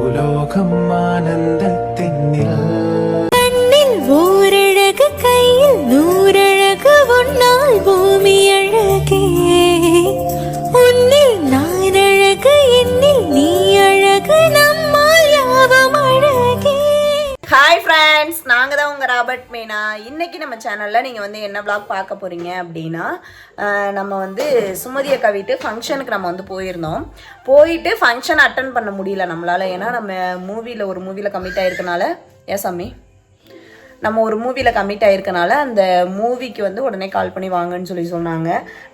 ഭൂലോകം ആനന്ദത്തിന്നിൽ friends நாங்கள் தான் உங்கள் ராபர்ட் மேனா. இன்றைக்கி நம்ம சேனலில் நீங்கள் வந்து என்ன ப்ளாக் பார்க்க போகிறீங்க அப்படின்னா நம்ம வந்து சுமதி அக்கா வீட்டு ஃபங்க்ஷனுக்கு நம்ம வந்து போயிருந்தோம். போயிட்டு ஃபங்க்ஷன் அட்டன் பண்ண முடியல நம்மளால். ஏன்னா நம்ம மூவியில் ஒரு மூவியில் கமிட் ஆகிருக்கனால ஏ சாமி? நம்ம ஒரு மூவியில் கமிட் ஆகிருக்கனால அந்த மூவிக்கு வந்து உடனே கால் பண்ணி வாங்கன்னு சொல்லி சொன்னாங்க.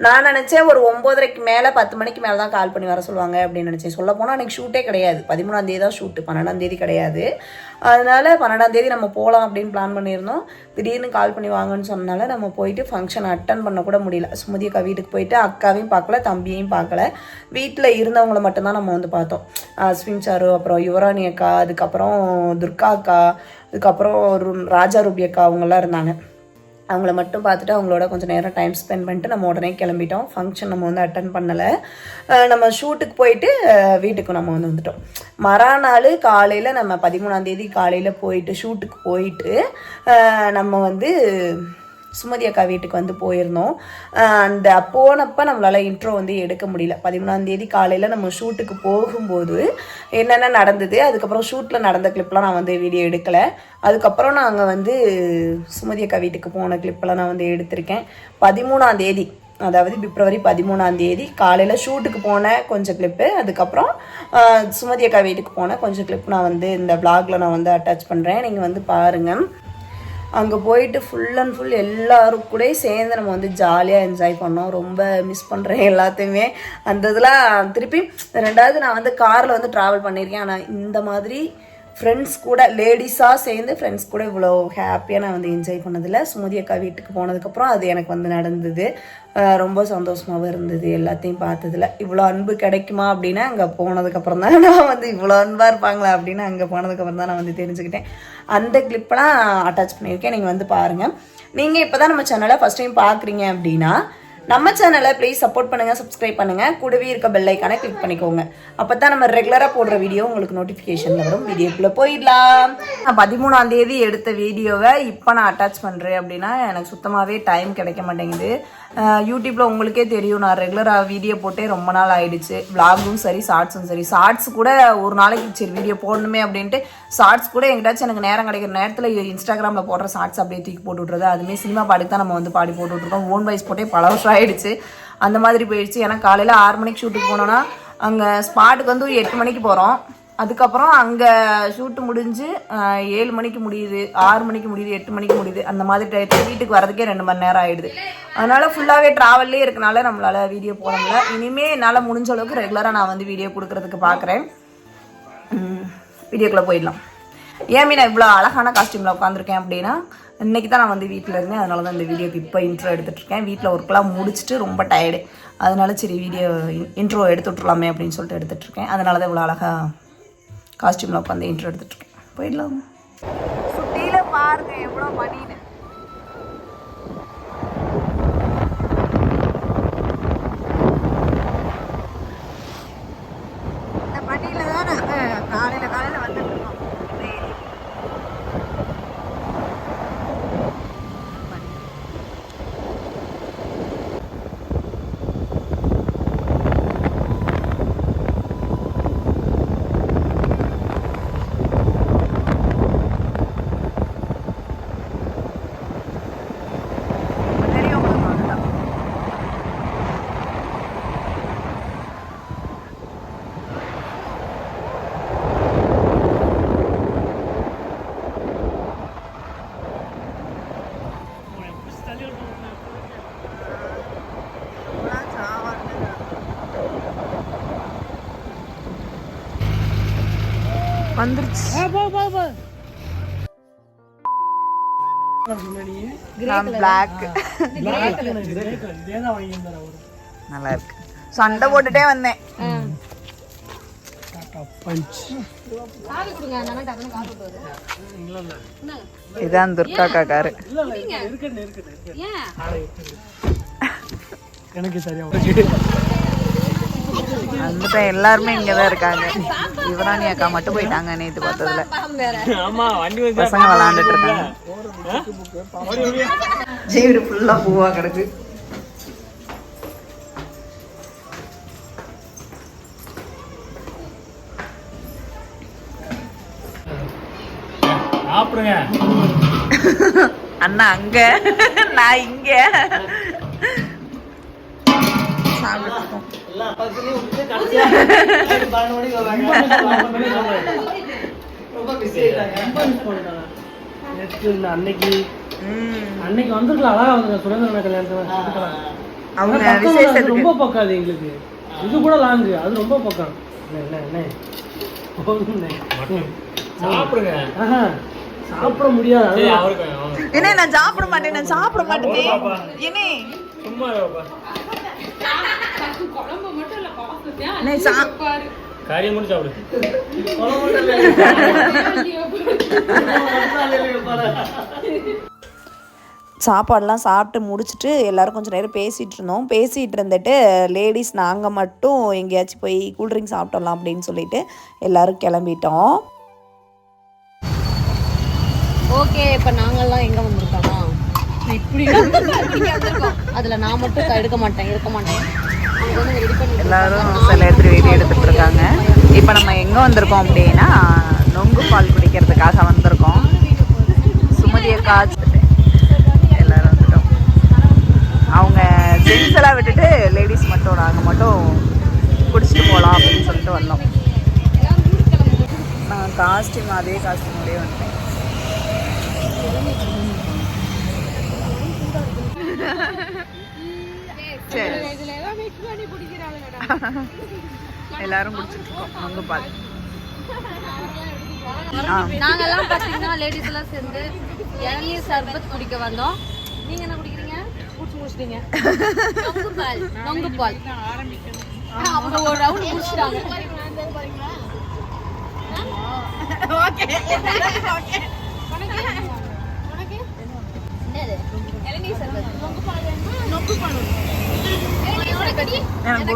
நான் நினச்சேன் ஒரு ஒம்போதரைக்கு மேலே பத்து மணிக்கு மேலே தான் கால் பண்ணி வர சொல்லுவாங்க அப்படின்னு நினச்சேன். சொல்ல போனால் அன்றைக்கி ஷூட்டே கிடையாது. பதிமூணாம் தேதி தான் ஷூட்டு பன்னெண்டாம் தேதி கிடையாது. அதனால பன்னெண்டாம் தேதி நம்ம போகலாம் அப்படின்னு பிளான் பண்ணியிருந்தோம். திடீர்னு கால் பண்ணி வாங்கன்னு சொன்னனால நம்ம போயிட்டு ஃபங்க்ஷன் அட்டன் பண்ண கூட முடியல. சுமதி அக்கா வீட்டுக்கு போயிட்டு அக்காவையும் பார்க்கல தம்பியையும் பார்க்கல. வீட்டில் இருந்தவங்கள மட்டும்தான் நம்ம வந்து பார்த்தோம். அஸ்வின் சாரு அப்புறம் யுவராணி அக்கா அதுக்கப்புறம் துர்கா அக்கா அதுக்கப்புறம் ஒரு ராஜா ரூபி அக்கா அவங்கெல்லாம் இருந்தாங்க. அவங்கள மட்டும் பார்த்துட்டு அவங்களோட கொஞ்சம் நேரம் டைம் ஸ்பெண்ட் பண்ணிட்டு நம்ம உடனே கிளம்பிட்டோம். ஃபங்க்ஷன் நம்ம வந்து அட்டன் பண்ணலை. நம்ம ஷூட்டுக்கு போயிட்டு வீட்டுக்கு நம்ம வந்து வந்துட்டோம். மறுநாள் காலையில் நம்ம பதிமூணாந்தேதி காலையில் போயிட்டு ஷூட்டுக்கு போயிட்டு நம்ம வந்து சுமதி அக்கா வீட்டுக்கு வந்து போயிருந்தோம். அந்த போனப்போ நம்மளால் இன்ட்ரோ வந்து எடுக்க முடியல. பதிமூணாந்தேதி காலையில் நம்ம ஷூட்டுக்கு போகும்போது என்னென்ன நடந்தது அதுக்கப்புறம் ஷூட்டில் நடந்த கிளிப்லாம் நான் வந்து வீடியோ எடுக்கலை. அதுக்கப்புறம் நாங்கள் வந்து சுமதி அக்கா வீட்டுக்கு போன கிளிப்பெல்லாம் நான் வந்து எடுத்திருக்கேன். பதிமூணாந்தேதி அதாவது பிப்ரவரி பதிமூணாம் தேதி காலையில் ஷூட்டுக்கு போன கொஞ்சம் கிளிப்பு அதுக்கப்புறம் சுமதி அக்கா வீட்டுக்கு போன கொஞ்சம் கிளிப் நான் வந்து இந்த vlogல நான் வந்து அட்டாச் பண்ணுறேன் நீங்கள் வந்து பாருங்கள் அங்கே போயிட்டு ஃபுல் அண்ட் ஃபுல் எல்லாரும் கூட சேர்ந்து நம்ம வந்து ஜாலியாக என்ஜாய் பண்ணோம். ரொம்ப மிஸ் பண்ணுறேன் எல்லாத்தையுமே. அந்த இதெல்லாம் திருப்பி ரெண்டாவது நான் வந்து காரில் வந்து ட்ராவல் பண்ணியிருக்கேன் ஆனால் இந்த மாதிரி ஃப்ரெண்ட்ஸ் கூட லேடிஸாக சேர்ந்து ஃப்ரெண்ட்ஸ் கூட இவ்வளோ ஹாப்பியாக நான் வந்து என்ஜாய் பண்ணதில்ல. சுமதி அக்கா வீட்டுக்கு போனதுக்கப்புறம் அது எனக்கு வந்து நடந்தது. ரொம்ப சந்தோஷமாகவும் இருந்தது. எல்லாத்தையும் பார்த்ததுல இவ்வளோ அன்பு கிடைக்குமா அப்படின்னா அங்கே போனதுக்கப்புறம் தான் நான் வந்து இவ்வளோ அன்பாக இருப்பாங்களா அப்படின்னு அங்கே போனதுக்கப்புறம் தான் நான் வந்து தெரிஞ்சுக்கிட்டேன். அந்த கிளிப்பெலாம் அட்டாச் பண்ணியிருக்கேன். நீங்கள் வந்து பாருங்கள் நீங்கள் இப்போ தான் நம்ம சேனலை ஃபஸ்ட் டைம் பார்க்குறீங்க அப்படின்னா நம்ம சேனலை ப்ளீஸ் சப்போர்ட் பண்ணுங்கள் சப்ஸ்கிரைப் பண்ணுங்கள் கூடவே இருக்க பெல்லைக்கான கிளிக் பண்ணிக்கோங்க. அப்போ தான் நம்ம ரெகுலராக போடுற வீடியோ உங்களுக்கு நோட்டிஃபிகேஷனில் வரும். வீடியோக்குள்ளே போயிடலாம். நான் பதிமூணாம் தேதி எடுத்த வீடியோவை இப்போ நான் அட்டாச் பண்ணுறேன் அப்படின்னா எனக்கு சுத்தமாகவே டைம் கிடைக்க மாட்டேங்குது. யூடியூப்பில் உங்களுக்கே தெரியும் நான் ரெகுலராக வீடியோ போட்டே ரொம்ப நாள் ஆயிடுச்சு. விளாகும் சரி ஷார்ட்ஸும் சரி. ஷார்ட்ஸ் கூட ஒரு நாளைக்கு சரி வீடியோ போடணுமே அப்படின்ட்டு ஷார்ட்ஸ் கூட எங்கிட்டாச்சும் எனக்கு நேரம் கிடைக்கிற நேரத்தில் இன்ஸ்டாகிராமில் போடுற ஷார்ட்ஸ் அப்படியே தூக்கி போட்டு விட்றது அதுமாரி சினிமா பாடி தான் நம்ம வந்து பாடி போட்டுருக்கோம் ஓன் வாய்ஸ் போட்டே பல வருஷம் ஆயிடுச்சு அந்த மாதிரி போயிடுச்சு. ஏன்னா காலையில் ஆறு மணிக்கு ஷூட்டுக்கு போனோன்னா அங்கே ஸ்பாட்டுக்கு வந்து ஒரு எட்டு மணிக்கு போகிறோம் அதுக்கப்புறம் அங்கே ஷூட்டு முடிஞ்சு ஏழு மணிக்கு முடியுது ஆறு மணிக்கு முடியுது எட்டு மணிக்கு முடியுது. அந்த மாதிரி டயத்தில் வீட்டுக்கு வரதுக்கே ரெண்டு மணி நேரம் ஆயிடுது. அதனால் ஃபுல்லாகவே ட்ராவல்லே இருக்கனால நம்மளால் வீடியோ போட முடியல. இனிமேல் என்னால் முடிஞ்ச அளவுக்கு ரெகுலராக நான் வந்து வீடியோ கொடுக்குறதுக்கு பார்க்குறேன் வீடியோக்குள்ளே போயிடலாம். ஏன் நான் இவ்வளோ அழகான காஸ்டியூமில் உட்காந்துருக்கேன் அப்படின்னா இன்னைக்கு தான் நான் வந்து வீட்டில் இருந்தேன். அதனால தான் இந்த வீடியோக்கு இப்போ இன்ட்ரோ எடுத்துகிட்ருக்கேன் வீட்டில் ஒர்க்கெலாம் முடிச்சுட்டு ரொம்ப டயர்டு அதனால சரி வீடியோ இன்ட்ரோ எடுத்து விட்றலாமே அப்படின்னு சொல்லிட்டு எடுத்துகிட்ருக்கேன் அதனால தான் இவ்வளோ அழகாக காஸ்டியூமில் உட்காந்து இன்ட்ரோ எடுத்துகிட்ருக்கேன் போயிடலாம். சுட்டியில் பாருங்கள் எவ்வளோ மணி இந்த மணியில் தான் நாங்கள் காலையில் காலையில் வந்துட்டு இருக்கோம் டெய்லி பெரியவங்களுக்கு அதுதான் வந்துருச்சு. நான் பிளாக் நல்லா இருக்கு. சண்டை போட்டுட்டே வந்தேன். இதான் துர்கா காரு எனக்கு சரியா வந்துட்டேன். எல்லாருமே இங்கதான் இருக்காங்க. யுவராணி அக்கா மட்டும் போயிட்டாங்க நேத்து பார்த்ததுல. பசங்க விளையாண்டுட்டு இருக்காங்க. ஜீவிடு ஃபுல்லா பூவா கிடக்கு. சாப்பிடுங்க. அண்ணா அங்க. நான் இங்க. அன்னைக்கு. அன்னைக்கு வந்திருக்கலாம் அழகா வந்து சுரேந்திரன கல்யாணத்துல ரொம்ப பக்கம் அது எங்களுக்கு. இது கூட லாங்கு அது ரொம்ப பக்கம். என்ன என்ன போதும்ண்ணே. சாப்பிடுங்க. ஆஹா, சாப்பிட முடியாது. என்ன நான் சாப்பிட மாட்டேன் நான் சாப்பிட மாட்டேன். என்ன? சும்மா இருப்பா. அண்ணே, சா- கறியை மட்டும் சாப்பிடு. சாப்பாடெல்லாம் சாப்பிட்டு முடிச்சுட்டு எல்லாரும் கொஞ்சம் நேரம் பேசிகிட்டு இருந்தோம். பேசிகிட்டு இருந்துட்டு லேடிஸ் நாங்கள் மட்டும் எங்கேயாச்சும் போய் கூல்ட்ரிங்க் சாப்பிட்டலாம் அப்படின்னு சொல்லிட்டு எல்லாரும் கிளம்பிட்டோம். ஓகே இப்போ நாங்கெல்லாம் எங்க வந்திருக்கோமா? இப்படி. அதுல நான் மட்டும் எடுக்க மாட்டேன் இருக்க மாட்டேன். அவங்க எல்லாரும் சில இடத்துல வீடியோ எடுத்துட்டு இருக்காங்க இப்போ நம்ம எங்கே வந்திருக்கோம் அப்படின்னா நொங்கு பால் குடிக்கிறதுக்காக வந்திருக்கோம். சுமதியை அக்கா எல்லாரும் வந்துட்டோம். அவங்க ஜென்ஸ் எல்லாம் விட்டுட்டு லேடிஸ் மட்டும் நாங்கள் மட்டும் குடிச்சிட்டு போகலாம் அப்படின்னு சொல்லிட்டு வந்தோம். நான் காஸ்டியூம் அதே காஸ்டியூமோடய வந்துட்டேன். சரி. எல்லாரும் குடிச்சிட்டு இருக்கோம் நொங்கு பால் நாங்கெல்லாம் பாத்தீங்கன்னா லேடிஸ் எல்லாம் சேர்ந்து இளநீர் சர்பத் குடிக்க வந்தோம். நீங்க என்ன குடிக்கிறீங்க? குடிச்சு முடிச்சிட்டீங்க நொங்கு பால். நொங்கு பால். அவங்க ஒரு ரவுண்ட் குடிச்சிட்டாங்க இளநீர் சர்பத் நொங்கு பால் நொங்கு பால் எனக்கு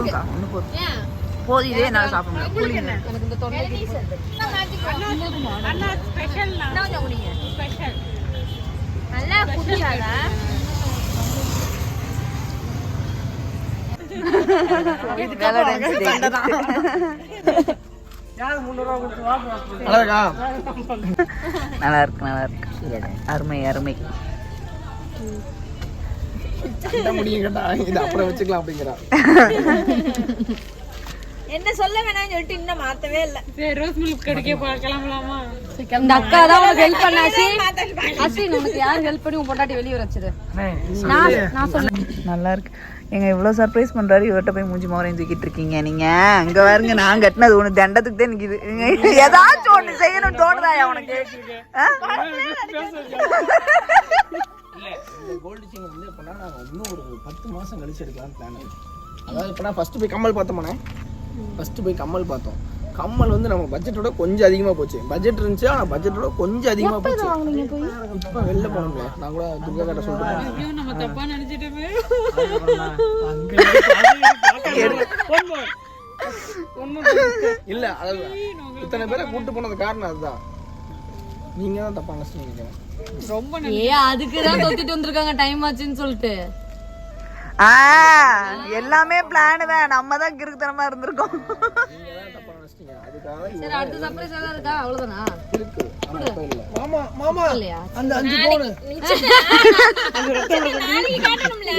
போதும். இதே என்னால் சாப்பிட முடியும். எனக்கு இந்த நல்லா குடிச்சாடா நல்லா இருக்கு நல்லா இருக்கு. அருமை அருமை. முடியும் கேட்டா இது அப்புறம் வச்சுக்கலாம் அப்படிங்கிறா என்ன சொல்ல வேணாம்னு சொல்லிட்டு இன்னும் மாத்தவே இல்ல இந்த அக்கா தான் உனக்கு ஹெல்ப் பண்ண அசின் அசின் உனக்கு யார் ஹெல்ப் பண்ணி உன் பொண்டாட்டி வெளியே வச்சது நான் நான் சொல்ல நல்லா இருக்கு எங்க இவ்வளவு சர்ப்ரைஸ் பண்றாரு இவர்கிட்ட போய் மூஞ்சி தூக்கிட்டு இருக்கீங்க நீங்க அங்க பாருங்க நான் கட்டினது ஒண்ணு தண்டத்துக்கு தான் நிக்குது ஏதாச்சும் ஒண்ணு செய்யணும் தோணுதாயா உனக்கு? இந்த கோல்டு செயின் வந்து எப்படின்னா நாங்கள் இன்னும் ஒரு பத்து மாதம் கழிச்சு எடுக்கலாம்னு பிளான் அதாவது இப்போ ஃபஸ்ட்டு போய் கம்மல் பார்த்தோமாண்ணே ஃபஸ்ட்டு போய் கம்மல் பார்த்தோம். கம்மல் வந்து நம்ம பட்ஜெட்டோட கொஞ்சம் அதிகமாக போச்சு. பட்ஜெட் இருந்துச்சு ஆனால் பட்ஜெட்டோட கொஞ்சம் அதிகமாக போச்சு. இப்போ வெளில போனோம்ல நான் கூட துர்கா கிட்ட சொல்லிட்டு இல்ல. அதாவது இத்தனை பேரை கூட்டு போனது காரணம் அதுதான். நீங்க தான் தப்பா நினைச்சிட்டு ஏ அதுக்கு தான் தொத்திட்டு வந்திருக்காங்க டைம் ஆச்சுன்னு சொல்லிட்டு. ஆ எல்லாமே பிளான் தான். நம்ம தான் கிறுக்குத்தனமா இருந்திருக்கோம். நீங்க தான் தப்பா நினைச்சிட்டீங்க அதுக்காக சரி அடுத்த சர்ப்ரைஸ் ஏதாவது இருக்கா? அவ்வளவுதானா? இருக்கு. ஆனா இப்ப இல்ல. மாமா மாமா இல்லையா? அந்த அஞ்சு போனு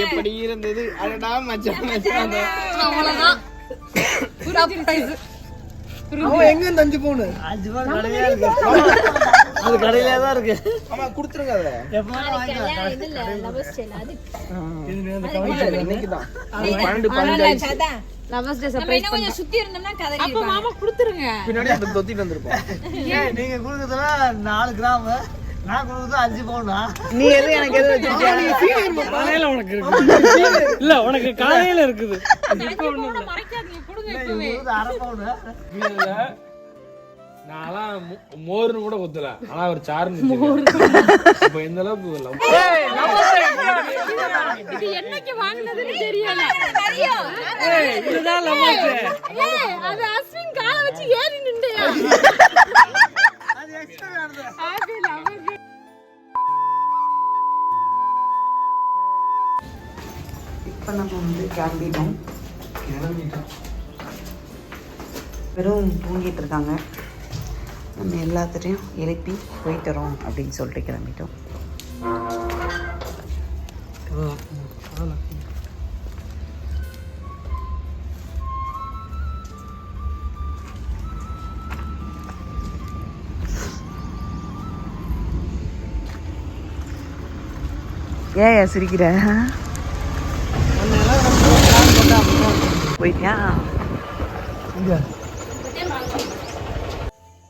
எப்படி இருந்தது? அடடா மச்சான் மச்சான். அந்த- அவ்வளவுதான். சர்ப்ரைஸ் அவன் எங்க இந்த அஞ்சு போனு அது கடையில தான் இருக்கு. ஆமா குடுத்துருங்க அதை. இன்னைக்கு தான் பன்னெண்டு பதினஞ்சு ஆயிடுச்சு. லவர்ஸ் டே சர்ப்ரைஸ் கொஞ்சம் சுத்தி இருந்தோம்னா கதை அப்ப மாமா கொடுத்துருங்க. பின்னாடி அந்த தொத்திட்டு வந்திருப்போம் நீங்க கொடுக்குறதுலாம் நாலு கிராம். நான் கொடுக்குறது அஞ்சு பவுனா? நீ எது எனக்கு எது வச்சிருக்கியா? காலையில உனக்கு இருக்கு இல்ல உனக்கு காலையில இருக்குது. மறைக்காதீங்க கொடுங்க கொடுக்குறது அரை பவுனு. இல்ல. நான்லாம் மோர்னு கூட குத்தல. ஆனா அவர் சாருன்னு இப்ப எந்த அளவுக்கு love இது என்னைக்கு வாங்குனதுன்னு தெரியல. இதுதான் ஏய், அது அஸ்வின் காலை வச்சு ஏறி நின்றையா அது எக்ஸ்ட்ரா ஆனது இப்போ நம்ம வந்து கிளம்பிட்டோம். வெறும் தூங்கிட்டு இருக்காங்க. நம்ம எல்லாத்துட்டையும் எழுப்பி போயிட்டு வரோம் அப்படின்னு சொல்லிட்டு கிளம்பிட்டோம். ஏன் சிரிக்கிற? போயிட்டியா?